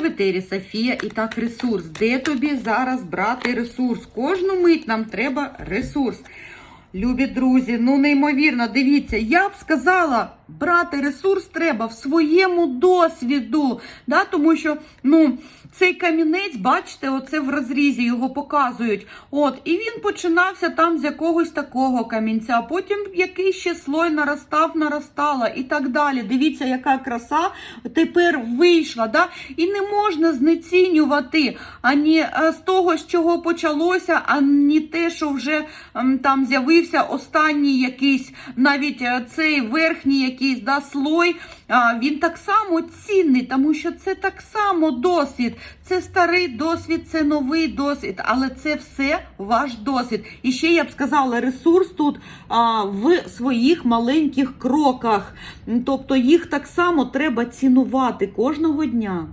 в етері Софія і так ресурс. Де тобі зараз брати ресурс? Кожну мить нам треба ресурс. Любі друзі, ну неймовірно, дивіться, я б сказала, брати ресурс треба в своєму досвіду. Да? Тому що ну, цей камінець, бачите, оце в розрізі його показують. От, І він починався там з якогось такого камінця, потім якийсь ще слой наростав, наростала і так далі. Дивіться, яка краса тепер вийшла. Да? І не можна знецінювати ані е, з того, з чого почалося, ані те, що вже там з'явився останній якийсь, навіть е, цей верхній якийсь да, слой. Він так само цінний, тому що це так само досвід. Це старий досвід, це новий досвід, але це все ваш досвід. І ще я б сказала, ресурс тут а, в своїх маленьких кроках. Тобто їх так само треба цінувати кожного дня.